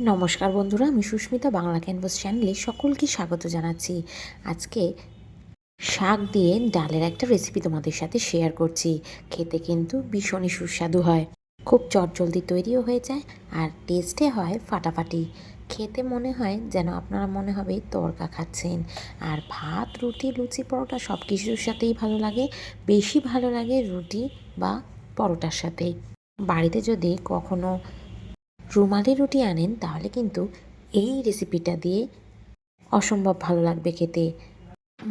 নমস্কার বন্ধুরা, আমি সুস্মিতা বাংলা ক্যানভাস চ্যানেলে সকলকে স্বাগত জানাচ্ছি। আজকে শাক দিয়ে ডালের একটা রেসিপি তোমাদের সাথে শেয়ার করছি। খেতে কিন্তু ভীষণই সুস্বাদু হয়। খুব চটজলদি তৈরিও হয়ে যায় আর টেস্টে হয় ফাটাফাটি। খেতে মনে হয় যেন আপনারা মনে হবে তরকা খাচ্ছেন। আর ভাত, রুটি, লুচি, পরোটা সব কিছুর সাথেই ভালো লাগে। বেশি ভালো লাগে রুটি বা পরোটার সাথেই বাড়িতে যদি কখনো রুমালি রুটি আনেন, তাহলে কিন্তু এই রেসিপিটা দিয়ে অসম্ভব ভালো লাগবে খেতে।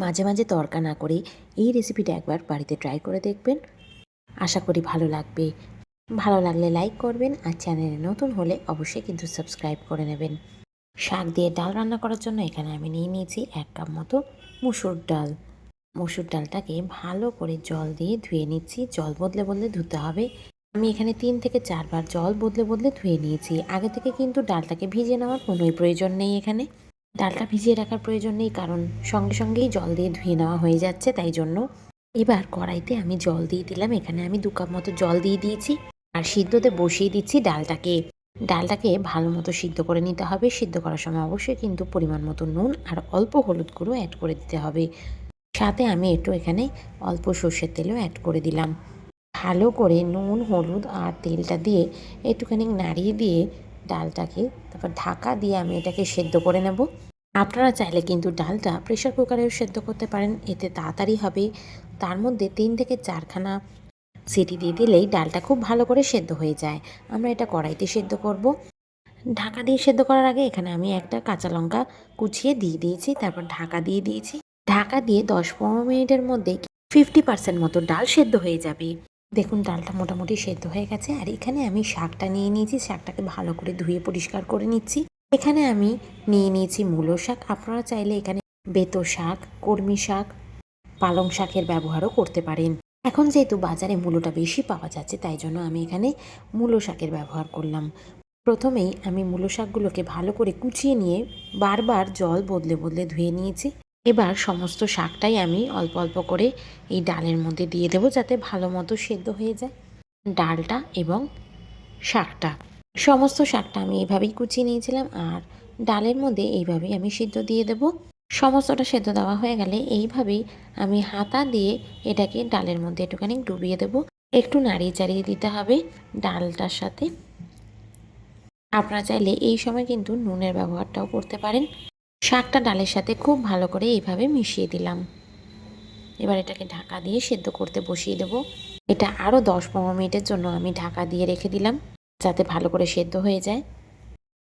মাঝে মাঝে তরকা না করে এই রেসিপিটা একবার বাড়িতে ট্রাই করে দেখবেন। আশা করি ভালো লাগবে। ভালো লাগলে লাইক করবেন আর চ্যানেলে নতুন হলে অবশ্যই কিন্তু সাবস্ক্রাইব করে নেবেন। শাক দিয়ে ডাল রান্না করার জন্য এখানে আমি নিয়ে নিয়েছি এক কাপ মতো মুসুর ডাল। মুসুর ডালটাকে ভালো করে জল দিয়ে ধুয়ে নিচ্ছি। জল বদলে বদলে ধুতে হবে। আমি এখানে তিন থেকে চারবার জল বদলে বদলে ধুয়ে নিয়েছি। আগে থেকে কিন্তু ডালটাকে ভিজিয়ে নেওয়ার কোনোই প্রয়োজন নেই এখানে। ডালটা ভিজিয়ে রাখার প্রয়োজন নেই কারণ সঙ্গে সঙ্গেই জল দিয়ে ধুয়ে নেওয়া হয়ে যাচ্ছে, তাই জন্য এবার কড়াইতে আমি জল দিয়ে দিলাম। এখানে আমি দু কাপ মতো জল দিয়ে দিয়েছি আর সিদ্ধতে বসিয়ে দিচ্ছি ডালটাকে। ডালটাকে ভালো মতো সিদ্ধ করে নিতে হবে। সিদ্ধ করার সময় অবশ্যই কিন্তু পরিমাণ মতো নুন আর অল্প হলুদ গুঁড়ো অ্যাড করে দিতে হবে। সাথে আমি একটু এখানে অল্প সর্ষের তেলও অ্যাড করে দিলাম। ভালো করে নুন, হলুদ আর তেলটা দিয়ে একটুখানি নাড়িয়ে দিয়ে ডালটাকে তারপর ঢাকা দিয়ে আমি এটাকে সেদ্ধ করে নেব। আপনারা চাইলে কিন্তু ডালটা প্রেশার কুকারেও সেদ্ধ করতে পারেন, এতে তাড়াতাড়ি হবে। তার মধ্যে তিন থেকে চারখানা সিটি দিয়ে দিলেই ডালটা খুব ভালো করে সেদ্ধ হয়ে যায়। আমরা এটা কড়াইতে সেদ্ধ করব। ঢাকা দিয়ে সেদ্ধ করার আগে এখানে আমি একটা কাঁচা লঙ্কা কুচিয়ে দিয়ে দিয়েছি, তারপর ঢাকা দিয়ে দিয়েছি। ঢাকা দিয়ে দশ পনেরো মিনিটের মধ্যে ফিফটি পার্সেন্ট মতো ডাল সেদ্ধ হয়ে যাবে। দেখুন, ডালটা মোটামুটি সেদ্ধ হয়ে গেছে। আর এখানে আমি শাকটা নিয়ে নিয়েছি। শাকটাকে ভালো করে ধুয়ে পরিষ্কার করে নিচ্ছি। এখানে আমি নিয়ে নিয়েছি মূলো শাক। আপনারা চাইলে এখানে বেতো শাক কর্মী শাক, পালং শাকের ব্যবহারও করতে পারেন। এখন যেহেতু বাজারে মূলোটা বেশি পাওয়া যাচ্ছে, তাই জন্য আমি এখানে মূলো শাকের ব্যবহার করলাম। প্রথমেই আমি মূলো শাকগুলোকে ভালো করে কুচিয়ে নিয়ে বারবার জল বদলে বদলে ধুয়ে নিয়েছি। এবার সমস্ত শাকটাই আমি অল্প অল্প করে এই ডালের মধ্যে দিয়ে দেবো যাতে ভালো মতো সেদ্ধ হয়ে যায়। ডালটা এবং শাকটা। সমস্ত শাকটা আমি এইভাবেই কুচিয়ে নিয়েছিলাম আর ডালের মধ্যে এইভাবেই আমি সিদ্ধ দিয়ে দেব। সমস্তটা সেদ্ধ দেওয়া হয়ে গেলে এইভাবেই আমি হাতা দিয়ে এটাকে ডালের মধ্যে একটুখানি ডুবিয়ে দেব। একটু নাড়িয়ে চাড়িয়ে দিতে হবে ডালটার সাথে। আপনারা চাইলে এই সময় কিন্তু নুনের ব্যবহারটাও করতে পারেন। শাকটা ডালের সাথে খুব ভালো করে এইভাবে মিশিয়ে দিলাম। এবার এটাকে ঢাকা দিয়ে সেদ্ধ করতে বসিয়ে দেবো। এটা আরও দশ পনেরো মিনিটের জন্য আমি ঢাকা দিয়ে রেখে দিলাম, যাতে ভালো করে সেদ্ধ হয়ে যায়।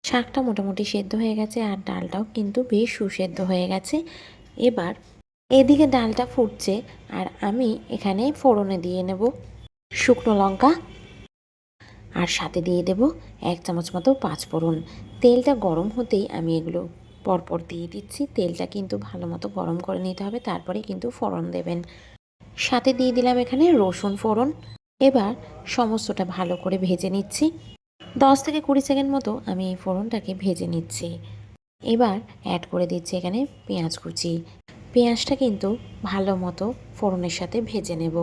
শাকটা মোটামুটি সেদ্ধ হয়ে গেছে আর ডালটাও কিন্তু বেশ সুসেদ্ধ হয়ে গেছে। এবার এদিকে ডালটা ফুটছে আর আমি এখানে ফোড়নে দিয়ে নেব শুকনো লঙ্কা আর সাথে দিয়ে দেব এক চামচ মতো পাঁচ ফোড়ন তেলটা গরম হতেই আমি এগুলো পরপর দিয়ে দিচ্ছি। তেলটা কিন্তু ভালো মতো গরম করে নিতে হবে, তারপরে কিন্তু ফোড়ন দেবেন। সাথে দিয়ে দিলাম এখানে রসুন ফোড়ন। এবার সমস্তটা ভালো করে ভেজে নিচ্ছি। দশ থেকে কুড়ি সেকেন্ড মতো আমি এই ফোড়নটাকে ভেজে নিচ্ছি। এবার অ্যাড করে দিচ্ছি এখানে পেঁয়াজ কুচি। পেঁয়াজটা কিন্তু ভালো মতো ফোড়নের সাথে ভেজে নেব।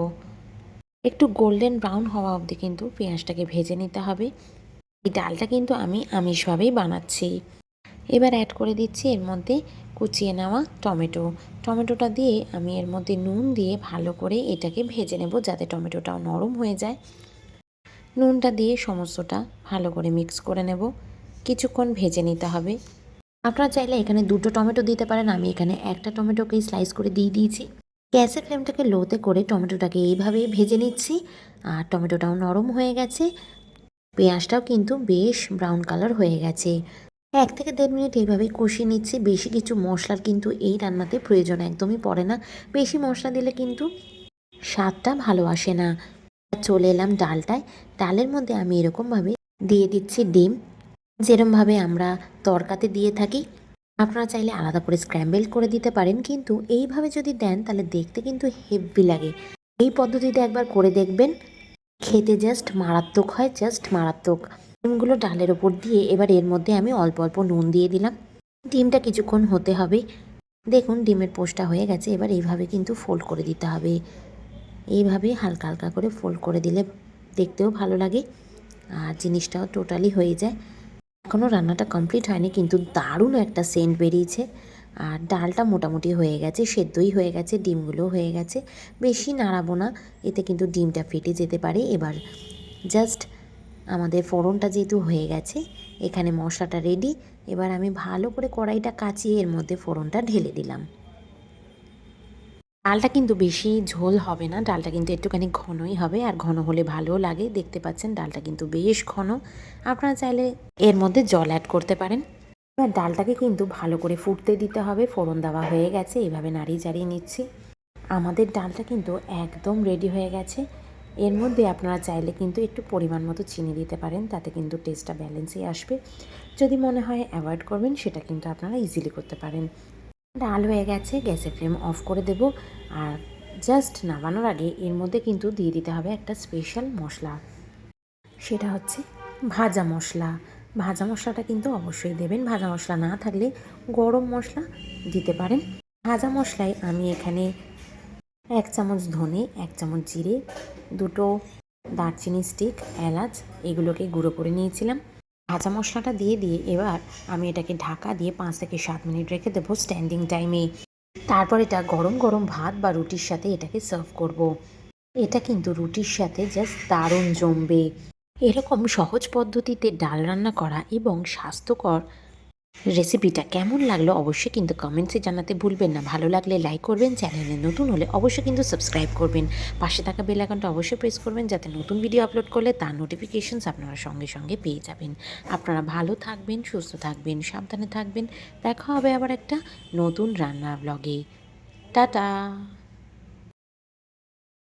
একটু গোল্ডেন ব্রাউন হওয়া অবধি কিন্তু পেঁয়াজটাকে ভেজে নিতে হবে। এই ডালটা কিন্তু আমি আমিষভাবেই বানাচ্ছি। এবার অ্যাড করে দিচ্ছি এর মধ্যে কুচিয়ে নেওয়া টমেটো। টমেটোটা দিয়ে আমি এর মধ্যে নুন দিয়ে ভালো করে এটাকে ভেজে নেব যাতে টমেটোটাও নরম হয়ে যায়। নুনটা দিয়ে সমস্তটা ভালো করে মিক্স করে নেব। কিছুক্ষণ ভেজে নিতে হবে। আপনারা চাইলে এখানে দুটো টমেটো দিতে পারেন। আমি এখানে একটা টমেটোকেই স্লাইস করে দিয়ে দিয়েছি। গ্যাসের ফ্লেমটাকে লোতে করে টমেটোটাকে এইভাবে ভেজে নিচ্ছি। আর টমেটোটাও নরম হয়ে গেছে। পেঁয়াজটাও কিন্তু বেশ ব্রাউন কালার হয়ে গেছে। এক থেকে দেড় মিনিট এইভাবে কষিয়ে নিচ্ছি। বেশি কিছু মশলার কিন্তু এই রান্নাতে প্রয়োজন একদমই পড়ে না। বেশি মশলা দিলে কিন্তু স্বাদটা ভালো আসে না। চলে এলাম ডালটায়। ডালের মধ্যে আমি এরকমভাবে দিয়ে দিচ্ছি ডিম। যেরমভাবে আমরা তরকাতে দিয়ে থাকি। আপনারা চাইলে আলাদা করে স্ক্র্যাম্বেল করে দিতে পারেন, কিন্তু এইভাবে যদি দেন তাহলে দেখতে কিন্তু হেভি লাগে। এই পদ্ধতিতে একবার করে দেখবেন, খেতে জাস্ট মারাত্মক হয় জাস্ট মারাত্মক। ডিমগুলো ডালের ওপর দিয়ে এবার এর মধ্যে আমি অল্প অল্প নুন দিয়ে দিলাম। ডিমটা কিছুক্ষণ হতে হবে। দেখুন, ডিমের পোস্টটা হয়ে গেছে। এবার এইভাবে কিন্তু ফোল্ড করে দিতে হবে। এইভাবে হালকা হালকা করে ফোল্ড করে দিলে দেখতেও ভালো লাগে আর জিনিসটাও টোটালি হয়ে যায়। এখনও রান্নাটা কমপ্লিট হয়নি, কিন্তু দারুণ একটা সেন্ট বেরিয়েছে। আর ডালটা মোটামুটি হয়ে গেছে, সেদ্ধই হয়ে গেছে, ডিমগুলো হয়ে গেছে। বেশি নাড়াবো না, এতে কিন্তু ডিমটা ফেটে যেতে পারে। এবার জাস্ট আমাদের ফোড়নটা যেহেতু হয়ে গেছে, এখানে মশলাটা রেডি এবার আমি ভালো করে কড়াইটা কাচিয়ে এর মধ্যে ফোড়নটা ঢেলে দিলাম। ডালটা কিন্তু বেশি ঝোল হবে না, ডালটা কিন্তু একটুখানি ঘনই হবে, আর ঘন হলে ভালোও লাগে। দেখতে পাচ্ছেন, ডালটা কিন্তু বেশ ঘন। আপনারা চাইলে এর মধ্যে জল অ্যাড করতে পারেন। এবার ডালটাকে কিন্তু ভালো করে ফুটতে দিতে হবে, ফোড়ন দেওয়া হয়ে গেছে এইভাবে নাড়িয়ে চাড়িয়ে নিচ্ছি। আমাদের ডালটা কিন্তু একদম রেডি হয়ে গেছে। এর মধ্যে আপনারা চাইলে কিন্তু একটু পরিমাণ মতো চিনি দিতে পারেন, তাতে কিন্তু টেস্টটা ব্যালেন্সই আসবে। যদি মনে হয় অ্যাভয়েড করবেন, সেটা কিন্তু আপনারা ইজিলি করতে পারেন। ডাল হয়ে গেছে, গ্যাসের ফ্লেম অফ করে দেব। আর জাস্ট নামানোর আগে এর মধ্যে কিন্তু দিয়ে দিতে হবে একটা স্পেশাল মশলা। সেটা হচ্ছে ভাজা মশলা। ভাজা মশলাটা কিন্তু অবশ্যই দেবেন। ভাজা মশলা না থাকলে গরম মশলা দিতে পারেন। ভাজা মশলায় আমি এখানে এক চামচ ধনে, এক চামচ জিরে, দুটো দারচিনি স্টিক এলাচ, এগুলোকে গুঁড়ো করে নিয়েছিলাম। ভাজা মশলাটা দিয়ে দিয়ে এবার আমি এটাকে ঢাকা দিয়ে পাঁচ থেকে সাত মিনিট রেখে দেবো স্ট্যান্ডিং টাইমে তারপর এটা গরম গরম ভাত বা রুটির সাথে এটাকে সার্ভ করব। এটা কিন্তু রুটির সাথে জাস্ট দারুণ জমবে। এরকম সহজ পদ্ধতিতে ডাল রান্না করা এবং স্বাস্থ্যকর রেসিপিটা কেমন লাগল অবশ্যই কিন্তু কমেন্টসে জানাতে ভুলবেন না। ভালো লাগলে লাইক করবেন চ্যানেলে নতুন হলে অবশ্যই কিন্তু সাবস্ক্রাইব করবেন। পাশে থাকা বেল আইকনটা অবশ্যই প্রেস করবেন যাতে নতুন ভিডিও আপলোড করলে তার নোটিফিকেশনস আপনারা সঙ্গে সঙ্গে পেয়ে যাবেন। আপনারা ভালো থাকবেন, সুস্থ থাকবেন, সাবধানে থাকবেন। দেখা হবে আবার একটা নতুন রান্নার ব্লগে টাটা!